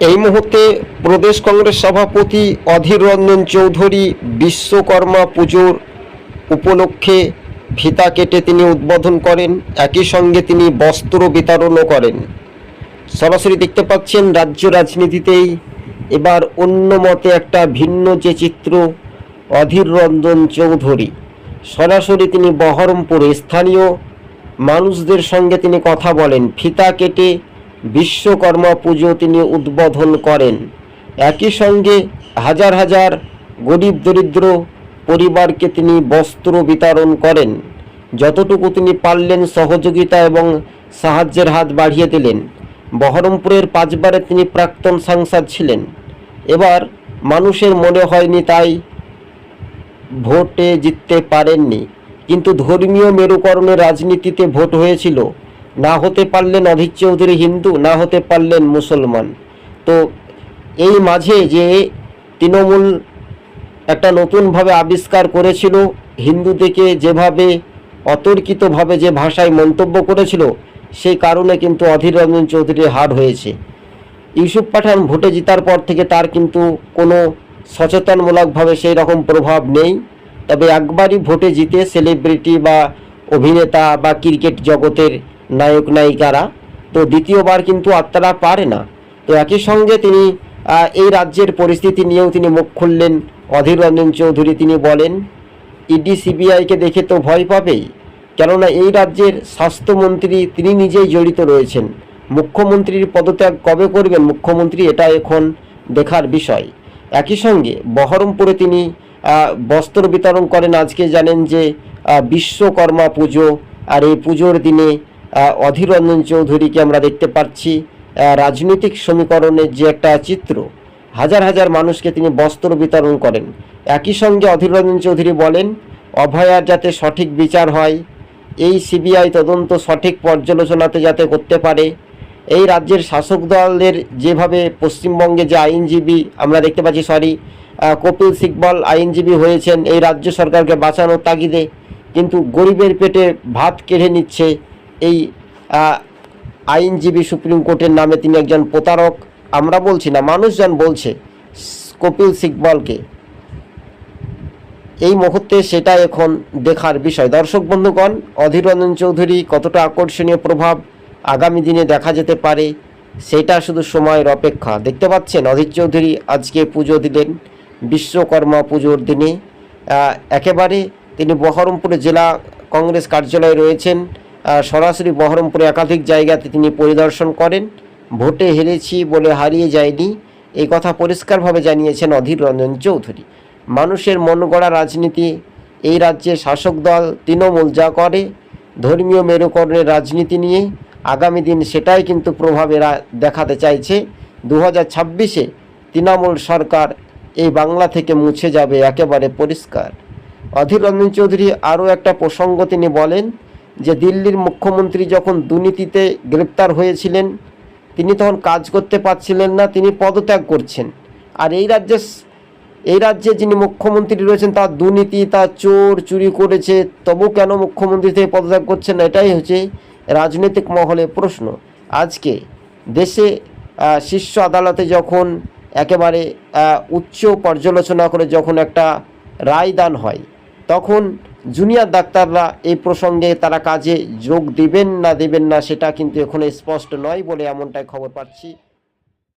এই মুহূর্তে প্রদেশ কংগ্রেস সভাপতি অধীর রঞ্জন চৌধুরী বিশ্বকর্মা পুজোর উপলক্ষে ফিতা কেটে তিনি উদ্বোধন করেন। একই সঙ্গে তিনি বস্ত্র বিতরণও করেন। সরাসরি দেখতে পাচ্ছেন, রাজ্য রাজনীতিতেই এবার অন্য মতে একটা ভিন্ন যে চিত্র অধীর রঞ্জন চৌধুরী। সরাসরি তিনি বহরমপুরে স্থানীয় মানুষদের সঙ্গে তিনি কথা বলেন। ফিতা কেটে বিশ্বকর্মা পুজো তিনি উদ্বোধন করেন। একই সঙ্গে হাজার হাজার গরিব দরিদ্র পরিবারকে তিনি বস্ত্র বিতরণ করেন। যতটুকু তিনি পারলেন সহযোগিতা এবং সাহায্যের হাত বাড়িয়ে দিলেন। বহরমপুরের পাঁচবারে তিনি প্রাক্তন সাংসদ ছিলেন। এবার মানুষের মনে হয়নি তাই ভোটে জিততে পারেননি। কিন্তু ধর্মীয় মেরুকরণের রাজনীতিতে ভোট হয়েছিল। না হতে পারলেন অধীর চৌধুরী হিন্দু, না হতে পারলেন মুসলমান। তো এই মাঝে যে তৃণমূল একটা নতুনভাবে আবিষ্কার করেছিল, হিন্দুদেরকে যেভাবে অতর্কিতভাবে যে ভাষায় মন্তব্য করেছিল, সেই কারণে কিন্তু অধীর রঞ্জন চৌধুরীর হার হয়েছে। ইউসুফ পাঠান ভোটে জিতার পর থেকে তার কিন্তু কোনো সচেতনমূলকভাবে সেই রকম প্রভাব নেই। তবে একবারই ভোটে জিতে সেলিব্রিটি বা অভিনেতা বা ক্রিকেট জগতের নায়ক নায়িকারা। তো দ্বিতীয়বার কিন্তু আত্মারা পারে না। তো একই সঙ্গে তিনি এই রাজ্যের পরিস্থিতি নিয়েও তিনি মুখ খুললেন অধীর রঞ্জন চৌধুরী। তিনি বলেন, ইডি সিবিআইকে দেখে তো ভয় পাবেই। কেননা এই রাজ্যের স্বাস্থ্যমন্ত্রী তিনি নিজেই জড়িত রয়েছেন। মুখ্যমন্ত্রীর পদত্যাগ কবে করবেন মুখ্যমন্ত্রী এটা এখন দেখার বিষয়। একই সঙ্গে বহরমপুরে তিনি বস্ত্র বিতরণ করেন। আজকে জানেন যে বিশ্বকর্মা পুজো আর এই পুজোর দিনে অধীর রঞ্জন চৌধুরীকে আমরা দেখতে পাচ্ছি। রাজনৈতিক সমীকরণের যে একটা চিত্র, হাজার হাজার মানুষকে তিনি বস্ত্র বিতরণ করেন। একই সঙ্গে অধীর রঞ্জন চৌধুরী বলেন, অভয়ার যাতে সঠিক বিচার হয়, এই সিবিআই তদন্ত সঠিক পর্যালোচনাতে যাতে করতে পারে। এই রাজ্যের শাসক দলের যেভাবে পশ্চিমবঙ্গে যে আইনজীবী, আমরা দেখতে পাচ্ছি সরি কপিল সিকবল আইনজীবী হয়েছেন, এই রাজ্য সরকারকে বাঁচানোর তাগিদে। কিন্তু গরিবের পেটে ভাত কেড়ে নিচ্ছে এই আইনজীবী সুপ্রিম কোর্টের নামে তিনি একজন প্রতারক। আমরা বলছি না, মানুষজন বলছে কপিল সিকবলকে এই মুহূর্তে সেটা এখন দেখার বিষয়। দর্শক বন্ধুগণ, অধীর রঞ্জন চৌধুরী কতটা আকর্ষণীয় প্রভাব আগামী দিনে দেখা যেতে পারে, সেটা শুধু সময়ের অপেক্ষা। দেখতে পাচ্ছেন, অধীর চৌধুরী আজকে পুজো দিলেন, বিশ্বকর্মা পুজোর দিনে। একেবারে তিনি বহরমপুরে জেলা কংগ্রেস কার্যালয়ে রয়েছেন। সরাসরি বহরমপুরে একাধিক জায়গাতে তিনি পরিদর্শন করেন। ভোটে হেরেছি বলে হারিয়ে যায়নি। এই কথা পরিষ্কারভাবে জানিয়েছেন অধীর রঞ্জন চৌধুরী। মানুষের মন গড়া রাজনীতি এই রাজ্যে শাসক দল তৃণমূল যা করে, ধর্মীয় মেরুকরণের রাজনীতি নিয়ে আগামী দিন সেটাই কিন্তু প্রভাব দেখাতে চাইছে। দু হাজার ছাব্বিশে তৃণমূল সরকার এই বাংলা থেকে মুছে যাবে একেবারে পরিষ্কার। অধীর রঞ্জন চৌধুরী আরও একটা প্রসঙ্গ তিনি বলেন যে দিল্লির মুখ্যমন্ত্রী যখন দুর্নীতিতে গ্রেপ্তার হয়েছিলেন, তিনি তখন কাজ করতে পারছিলেন না, তিনি পদত্যাগ করছেন। আর এই রাজ্যে এই রাজ্যে যিনি মুখ্যমন্ত্রী রয়েছেন, তার দুর্নীতি, তার চোর চুরি করেছে, তবু কেন মুখ্যমন্ত্রী থেকে পদত্যাগ করছেন এটাই হচ্ছে রাজনৈতিক মহলে প্রশ্ন। আজকে দেশে শীর্ষ আদালতে যখন একেবারে উচ্চ পর্যালোচনা করে যখন একটা রায় দান হয়, তখন জুনিয়র ডাক্তাররা এই প্রসঙ্গে তারা কাজে যোগ দিবেন না দেবেন না সেটা কিন্তু এখন স্পষ্ট নয় বলে এমনটাই খবর পাচ্ছি।